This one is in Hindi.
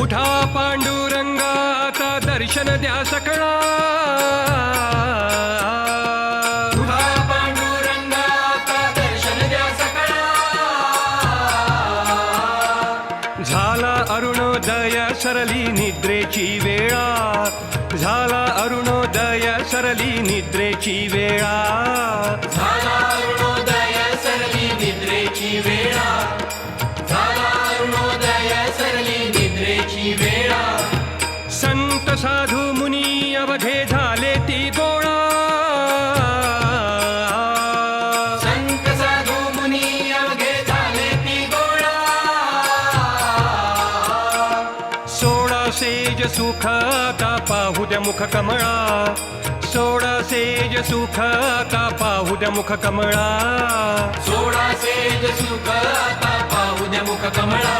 उठा पांडुरंगा आता दर्शन द्या सकळा तुझा पांडुरंगाचा दर्शन द्या सकळा झाला अरुणोदय सरली निद्रेची वेळा. झाला अरुणोदय सरली निद्रेची वेळा. साधू मुनी अवघे झाले ती गोळा संत साधू मुनी अवघे झाले ती गोळा सोळा सेज सुख आता पाहू द्या मुख कमळा। सोळा सेज सुख का पाहू द्या मुख कमळा। सोळा सेज सुख का पाहू द्या मुख कमळा।